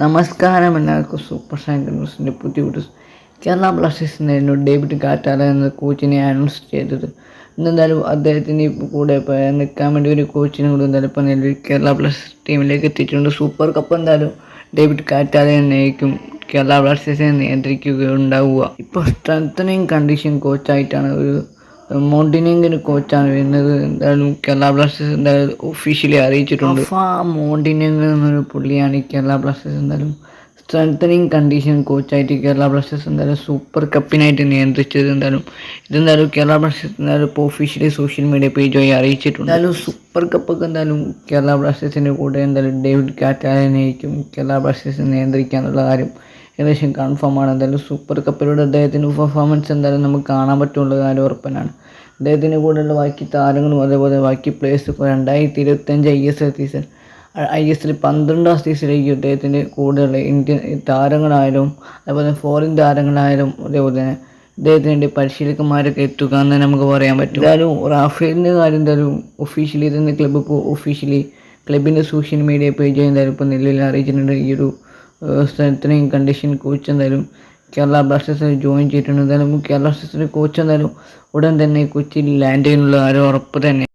നമസ്കാരം എല്ലാവർക്കും. സൂപ്പർ സാങ്കർ ന്യൂസിന്റെ പുതിയ വീഡിയോസ് കേരള ബ്ലാസ്റ്റേഴ്സിനായിരുന്നു ഡേവിഡ് കാറ്റാല എന്ന കോച്ചിനെ അനൗൺസ് ചെയ്തത്. എന്തായാലും അദ്ദേഹത്തിന് ഇപ്പോൾ കൂടെ നിൽക്കാൻ വേണ്ടി ഒരു കോച്ചിനെ കൂടെ എന്തായാലും ഇപ്പോൾ നിലവിൽ കേരള ബ്ലാസ്റ്റേഴ്സ് ടീമിലേക്ക് എത്തിയിട്ടുണ്ട്. സൂപ്പർ കപ്പ് എന്തായാലും ഡേവിഡ് കാറ്റാല തന്നെയായിരിക്കും കേരള ബ്ലാസ്റ്റേഴ്സിനെ നിയന്ത്രിക്കുകയുണ്ടാവുക. ഇപ്പോൾ സ്ട്രെങ്തനിങ് കണ്ടീഷൻ കോച്ചായിട്ടാണ് ഒരു മോണ്ടിനെങ്കിന് കോച്ചാണ് വരുന്നത്. എന്തായാലും കേരള ബ്ലാസ്റ്റേഴ്സ് എന്തായാലും ഒഫീഷ്യലി അറിയിച്ചിട്ടുണ്ട്. ആ മോണ്ടിനെങ്ക് എന്നൊരു പുള്ളിയാണ് കേരള ബ്ലാസ്റ്റേഴ്സ് എന്തായാലും സ്ട്രെങ്തനിങ് കണ്ടീഷൻ കോച്ചായിട്ട് കേരള ബ്ലാസ്റ്റേഴ്സ് എന്തായാലും സൂപ്പർ കപ്പിനായിട്ട് നിയന്ത്രിച്ചത് എന്തായാലും. ഇതെന്തായാലും കേരള ബ്ലാസ്റ്റേഴ്സ് എന്തായാലും ഇപ്പോൾ ഒഫീഷ്യലി സോഷ്യൽ മീഡിയ പേജ് വഴി അറിയിച്ചിട്ടുണ്ട്. എന്തായാലും സൂപ്പർ കപ്പൊക്കെ എന്തായാലും കേരള ബ്ലാസ്റ്റേഴ്സിന്റെ കൂടെ എന്തായാലും ഡേവിഡ് കാറ്റാലിനെയും കേരള ബ്ലാസ്റ്റേഴ്സ് നിയന്ത്രിക്കാനുള്ള കാര്യം ഏകദേശം കൺഫേം ആണ്. എന്തായാലും സൂപ്പർ കപ്പിലൂടെ അദ്ദേഹത്തിന്റെ പെർഫോമൻസ് എന്തായാലും നമുക്ക് കാണാൻ പറ്റുള്ള കാര്യം ഉറപ്പനാണ് അദ്ദേഹത്തിന്റെ കൂടെയുള്ള ബാക്കി താരങ്ങളും അതേപോലെ ബാക്കി പ്ലേയേഴ്സ് ഇപ്പോൾ രണ്ടായിരത്തി ഇരുപത്തഞ്ച് I S L season I S L പന്ത്രണ്ടാം സീസണിലേക്ക് അദ്ദേഹത്തിന്റെ കൂടെയുള്ള ഇന്ത്യൻ താരങ്ങളായാലും അതേപോലെ ഫോറിൻ താരങ്ങളായാലും അതേപോലെ തന്നെ അദ്ദേഹത്തിന് വേണ്ടി പരിശീലകന്മാരൊക്കെ എത്തുക എന്ന് നമുക്ക് പറയാൻ പറ്റും. എന്തായാലും റാഫേലിന്റെ കാര്യം എന്തായാലും ഒഫീഷ്യലി തന്നെ ക്ലബ്ബ് ഇപ്പോൾ ഒഫീഷ്യലി ക്ലബിന്റെ സോഷ്യൽ മീഡിയ പേജ് എന്തായാലും ഇപ്പോൾ നിലവിൽ അറിയിച്ചിട്ടുണ്ട്. ഈ ഒരു സ്ട്രെങ്തനിങ് കണ്ടീഷൻ കോച്ച് എന്തായാലും കേരള ബ്ലാസ്റ്റേഴ്സിൽ ജോയിൻ ചെയ്തിട്ടുണ്ട്. എന്തായാലും കേരള ബ്ലാസ്റ്റേഴ്സിന്റെ കോച്ച് എന്തായാലും ഉടൻ തന്നെ കൊച്ചിയിൽ ലാൻഡ് ചെയ്യുന്നുള്ള ആരോ ഉറപ്പ് തന്നെ.